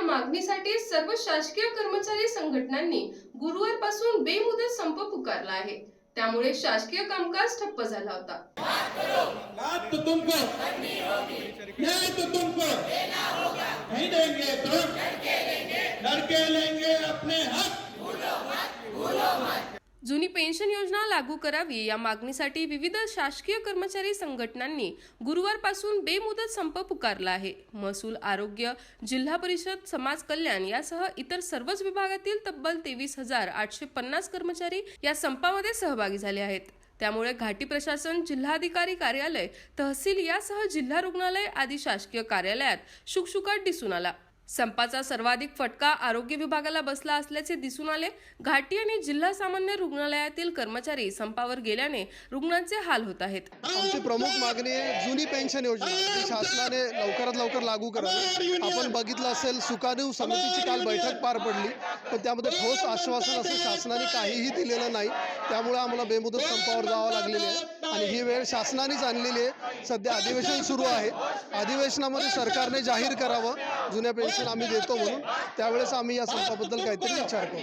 या मागणीसाठी सर्व शासकीय कर्मचारी संघटनांनी गुरुवारपासून बेमुदत संप पुकारला आहे. त्यामुळे शासकीय कामकाज ठप्प झाला होता. लाभ तो तुमको न्याय तो तुमको नहीं देंगे तो लड़के लेंगे अपने हक जुनी पेन्शन योजना लागू करावी या मागणीसाठी विविध शासकीय कर्मचारी संघटनांनी गुरुवारपासून बेमुदत संप पुकारला आहे. महसूल आरोग्य जिल्हा परिषद समाज कल्याण यासह इतर सर्वच विभागातील तब्बल तेवीस हजार आठशे पन्नास कर्मचारी या संपामध्ये सहभागी झाले आहेत. त्यामुळे घाटी प्रशासन जिल्हाधिकारी कार्यालय तहसील यासह जिल्हा रुग्णालय आदी शासकीय कार्यालयात शुकशुकाट दिसून आला. संपाचा सर्वाधिक फटका आरोग्य विभागाला बसला असल्याचे दिसून आले. घाटी आणि जिल्हा सामान्य रुग्णालयातील कर्मचारी संपावर गेल्याने रुग्णांचे हाल होत आहेत. आमची प्रमुख मागणी आहे जुनी पेन्शन योजना. जी शासनाने लवकरात लवकर लागू करावी. आपण बघितलं असेल सुकाणू समितीची काल बैठक पार पडली. पण त्यामध्ये ठोस आश्वासन असं शासनाने काहीही दिलेलं नाही. त्यामुळे आम्हाला बेमुदत संपावर जावं लागलेलं आहे. आणि ही वेळ शासनानेच आणलेली आहे. सध्या अधिवेशन सुरू आहे. अधिवेशनामध्ये सरकारने जाहीर करावं जुन्या पेन्शन आम्ही देतो म्हणून. त्यावेळेस आम्ही या संपाबद्दल काहीतरी विचार करू.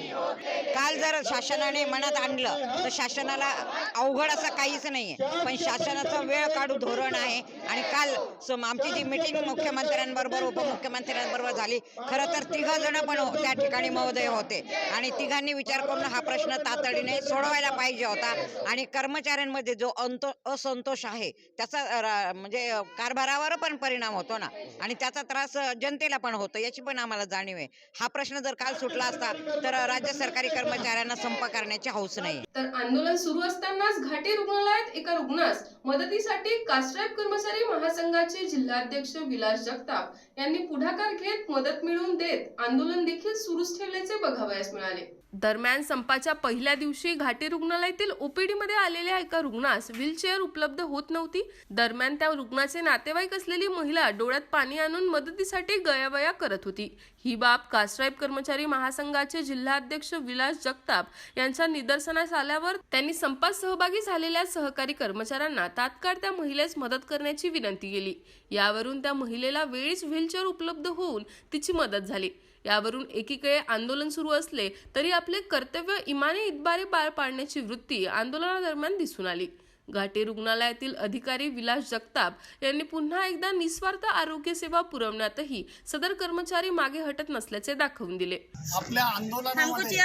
काल जर शासनाने मनात आणलं तर शासनाला अवघड असं काहीच नाही आहे पण शासनाचं वेळ काढू धोरण आहे आणि काल आमची जी मिटिंग मुख्यमंत्र्यांबरोबर उपमुख्यमंत्र्यांबरोबर झाली खरं तर तिघं जण पण हो- त्या ठिकाणी महोदय होते. आणि तिघांनी विचार करून हा प्रश्न तातडीने सोडवायला पाहिजे होता. आणि कर्मचाऱ्यांमध्ये जो अंतो असंतोष आहे त्याचा अ, रा- म्हणजे कारभारावर पण परिणाम होतो ना. आणि त्याचा त्रास जनतेला पण होतो याची पण आम्हाला जाणीव आहे. हा प्रश्न जर काल सुटला असता तर राज्य सरकारी कर्मचाऱ्यांना संप करण्याची हौस नाही. तर आंदोलन सुरू असतानाच घाटी रुग्णालयात एका रुग्णास मदतीसाठी कास्ट्राईब कर्मचारी महासंघाचे जिल्हाध्यक्ष विलास जगताप यांनी पुढाकार घेत मदत मिळवून देत आंदोलन देखील सुरूच ठेवल्याचे बघावयास मिळाले. दरम्यान संपाच्या पहिल्या दिवशी घाटी रुग्णालयातील ओपीडी मध्ये आलेल्या एका रुग्णास व्हीलचेअर उपलब्ध होत नव्हती. दरम्यान दरम्यान त्या रुग्णाचे नातेवाईक असलेली महिला डोळ्यात पाणी आणून मदतीसाठी गयावया करत होती. ही बाब कास्ट्राईब कर्मचारी महासंघाचे जिल्हाध्यक्ष विलास जगताप यांच्या निदर्शनास आल्यावर त्यांनी संपात सहभागी झालेल्या सहकारी कर्मचाऱ्यांना तात्काळ त्या महिलेस मदत करण्याची विनंती केली. यावरून त्या महिलेला वेळीच व्हीलचेअर उपलब्ध होऊन तिची मदत झाली. यावरून एकीकडे आंदोलन सुरू असले तरी आपले कर्तव्य इमाने इतबारे पार पाडण्याची वृत्ती आंदोलनादरम्यान दिसून आली. घाटी रुग्णालयातील अधिकारी विलास जगताप यांनी पुन्हा एकदा निस्वार्थ आरोग्य सेवा पुरवण्यातही सदर कर्मचारी मागे हटत नसल्याचे दाखवून दिले. आपल्या आंदोलनामध्ये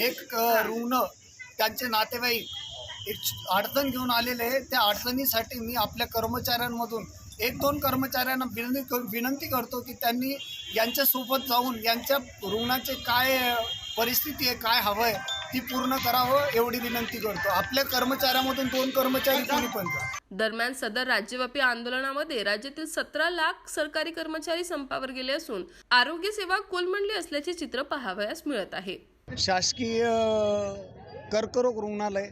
एक- रुग्ण त्यांचे नातेवाईक एक अडचण घेऊन आलेले आहे त्या अडचणीसाठी मी आपल्या कर्मचाऱ्यांमधून एक दोन कर्मचाऱ्यांना विनंती विनंती करतो की त्यांनी यांच्यासोबत जाऊन यांच्या रुग्णाचे काय परिस्थिती आहे काय हवं आहे ती पूर्ण करावं एवढी विनंती करतो. आपल्या कर्मचाऱ्यामधून दोन कर्मचारी कोणी पण जा. दरम्यान सदर राज्यव्यापी आंदोलनामध्ये राज्यातील सतरा लाख सरकारी कर्मचारी संपावर गेले असून आरोग्य सेवा कोलमडली असल्याचे चित्र पाहावयास मिळत आहे. शासकीय कर्करोग रुग्णालय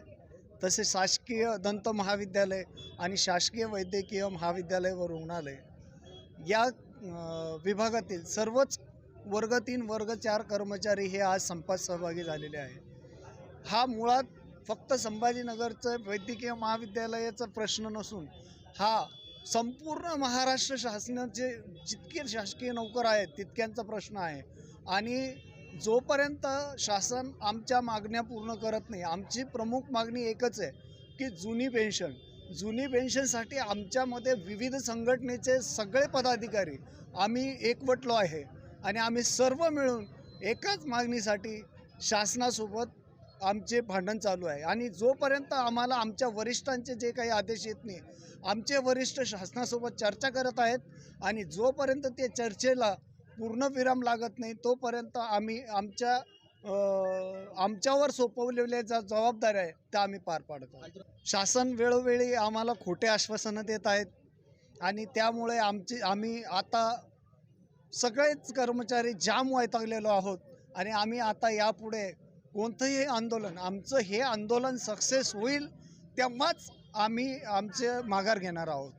तसेच शासकीय दंत महाविद्यालय आणि शासकीय वैद्यकीय महाविद्यालय व रुग्णालय या अ, विभागातील सर्वच वर्ग तीन वर्ग चार कर्मचारी हे आज संपात सहभागी झालेले आहे हा मुळात फक्त संभाजीनगरचं वैद्यकीय महाविद्यालयाचा प्रश्न नसून हा संपूर्ण महाराष्ट्र शासनाचे जितके शासकीय नोकर आहेत तितक्यांचा प्रश्न आहे. आणि जोपर्यंत शासन आमच्या मागण्या पूर्ण करत नाही आमची प्रमुख मागणी एकच आहे की जुनी पेन्शन. जुनी पेन्शनसाठी आमच्यामध्ये विविध संघटनेचे सगळे पदाधिकारी आम्ही एकवटलो आहे. आणि आम्ही सर्व मिळून एकाच मागणीसाठी शासनासोबत आमचे भांडण चालू आहे. आणि जोपर्यंत आम्हाला आमच्या वरिष्ठांचे जे काही आदेश येत नाही आमचे वरिष्ठ शासनासोबत चर्चा करत आहेत आणि जोपर्यंत ते चर्चेला पूर्ण विराम लागत नाही तोपर्यंत आम्ही आमच्या आमच्यावर सोपवलेल्या ज्या जबाबदाऱ्या आहेत त्या आम्ही पार पाडत आहोत. शासन वेळोवेळी आम्हाला खोटे आश्वासनं देत आहेत आणि त्यामुळे आमची आम्ही आता सगळेच कर्मचारी जाम वैतागलेलो आहोत आणि आम्ही आता यापुढे कोणतंही आंदोलन आमचं हे आंदोलन सक्सेस होईल तेव्हाच आम्ही आमचे माघार घेणार आहोत.